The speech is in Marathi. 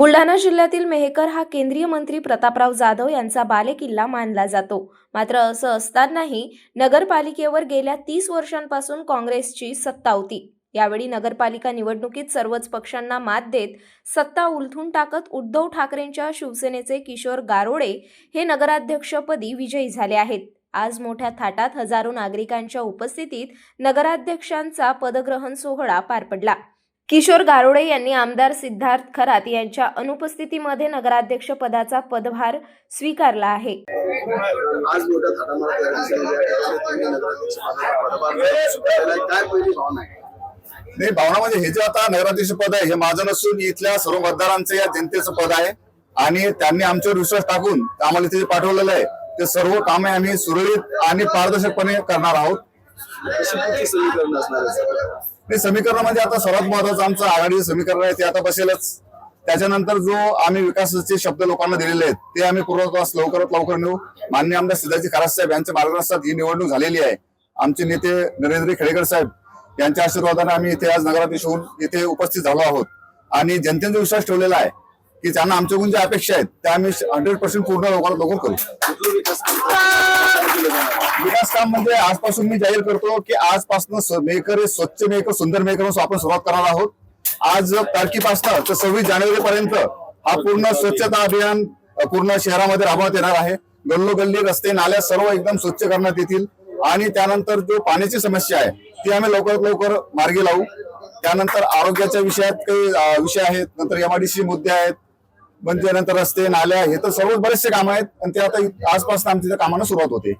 बुलढाणा जिल्ह्यातील मेहकर हा केंद्रीय मंत्री प्रतापराव जाधव यांचा बालेकिल्ला मानला जातो. मात्र असं असतानाही नगरपालिकेवर गेल्या तीस वर्षांपासून काँग्रेसची सत्ता होती. यावेळी नगरपालिका निवडणुकीत सर्वच पक्षांना मात देत सत्ता उलथून टाकत उद्धव ठाकरेंच्या शिवसेनेचे किशोर गारोडे हे नगराध्यक्षपदी विजयी झाले आहेत. आज मोठ्या थाटात हजारो नागरिकांच्या उपस्थितीत नगराध्यक्षांचा पदग्रहण सोहळा पार पडला. किशोर गारोडे यांनी आमदार सिद्धार्थ खरात यांच्या अनुपस्थितीमध्ये नगराध्यक्ष पदाचा पदभार स्वीकारला आहे. आज मोठ्या थाटामाटात या दिवशी तुम्ही नगराध्यक्ष पदाचा पदभार स्वीकारलाय. काय पहिली भावना आहे? नाही भावना म्हणजे हे जे आता नगराध्यक्ष पद आहे हे माझं नसून इथल्या सर्व मतदारांचं या जनतेचं पद आहे. आणि त्यांनी आमच्यावर विश्वास टाकून आम्हाला तिथे पाठवलेलं आहे ते सर्व कामे आम्ही सुरळीत आणि पारदर्शकपणे करणार आहोत. समीकरण असणार? नाही समीकरणामध्ये आता सर्वात महत्वाचं आमचं आघाडीचं समीकरण आहे ते आता बसेलच. त्याच्यानंतर जो आम्ही विकासाचे शब्द लोकांना दिलेले आहेत ते आम्ही पूर्वत्वास लवकरात लवकर नेऊ. मान्य आमदार सिद्धार्थी खरास साहेब यांच्या मार्गदर्शनात ही निवडणूक झालेली आहे. आमचे नेते नरेंद्र खेडेकर साहेब यांच्या आशीर्वादाने आम्ही इथे आज नगराध्यक्ष होऊन इथे उपस्थित झालो आहोत. आणि जनतेचा विश्वास ठेवलेला आहे की त्यांना आमच्याकडून ज्या अपेक्षा आहेत त्या आम्ही हंड्रेड पर्सेंट पूर्ण लवकरात लवकर करू. कुठलं विकास? विकास काम म्हणजे आजपासून मी जाहीर करतो की आजपासून मेकर हे स्वच्छ मेकर सुंदर मेकर म्हणून आपण सुरुवात करणार आहोत. आज तारखेपासून तर सव्वीस जानेवारी पर्यंत हा पूर्ण स्वच्छता अभियान पूर्ण शहरामध्ये राबवण्यात येणार आहे. गल्लोगल्ली रस्ते नाल्या सर्व एकदम स्वच्छ करण्यात येतील. आणि त्यानंतर जो पाण्याची समस्या आहे ती आम्ही लवकरात लवकर मार्गी लावू. त्यानंतर आरोग्याच्या विषयात काही विषय आहेत. नंतर एमआयडीसी मुद्दे आहेत. म्हणजे नंतर रस्ते नाल्या हे तर सर्व बरेचसे काम आहेत. आणि ते आता आजपासून आमच्या त्या कामांना सुरुवात होते.